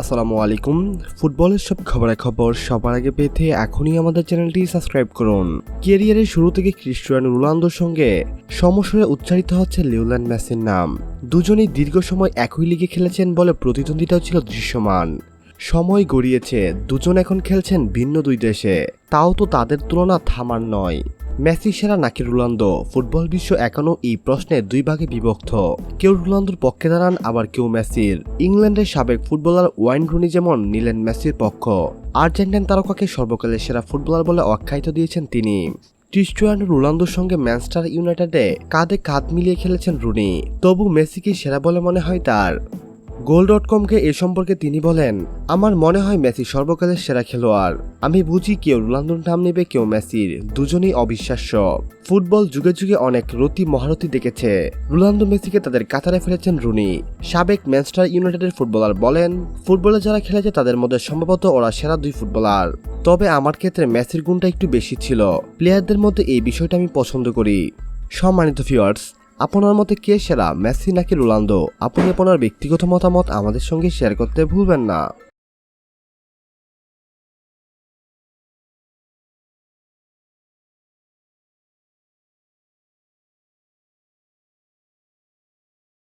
আসসালামু আলাইকুম। ফুটবলের সব খবরাখবর সবার আগে পেতে এখনই আমাদের চ্যানেলটি সাবস্ক্রাইব করুন। ক্যারিয়ারের শুরু থেকে ক্রিস্টিয়ানো রোনালদোর সঙ্গে সমস্যায় উচ্চারিত হচ্ছে লিওল্যান্ড মেসির নাম। দুজনেই দীর্ঘ সময় একই লিগে খেলেছেন বলে প্রতিদ্বন্দ্বিতাও ছিল দৃশ্যমান। সময় গড়িয়েছে, দুজন এখন খেলছেন ভিন্ন দুই দেশে। তাও তো তাদের তুলনা থামার নয়। মেসি সেরা নাকি রোনালদো? ফুটবল বিশ্ব এখনও এই প্রশ্নে দুই ভাগে বিভক্ত। কেউ রোনালদোর পক্ষে দাঁড়ান, আবার কেউ মেসির। ইংল্যান্ডের সাবেক ফুটবলার ওয়াইন রুনি যেমন নিলেন মেসির পক্ষ, আর্জেন্টাইন তারকাকে সর্বকালের সেরা ফুটবলার বলে আখ্যায়িত দিয়েছেন তিনি। ক্রিস্টিয়ানো রোনালদোর সঙ্গে ম্যানচেস্টার ইউনাইটেডে কাঁধে কাঁধ মিলিয়ে খেলেছেন রুনি, তবু মেসিকে সেরা বলে মনে হয় তার। গোল ডট কমকে এ সম্পর্কে তিনি বলেন, আমার মনে হয় মেসি সর্বকালের সেরা খেলোয়াড়। আমি বুঝি কেউ রোনালদোর নাম নেবে, কেউ মেসির। দুজনেই অবিশ্বাস্য। ফুটবল যুগে যুগে অনেক রতি মহারথী দেখেছে। রোনালদো মেসিকে তাদের কাতারে ফেলেছেন রুনি। সাবেক ম্যানচেস্টার ইউনাইটেডের ফুটবলার বলেন, ফুটবলে যারা খেলেছে তাদের মধ্যে সম্ভবত ওরা সেরা দুই ফুটবলার। তবে আমার ক্ষেত্রে মেসির গুণটা একটু বেশি ছিল। প্লেয়ারদের মধ্যে এই বিষয়টা আমি পছন্দ করি। সম্মানিত ভিউয়ার্স আপনার মতে কে সেরা, মেসি নাকি রোনালদো? আপনি আপনার ব্যক্তিগত মতামত আমাদের সঙ্গে শেয়ার করতে ভুলবেন না।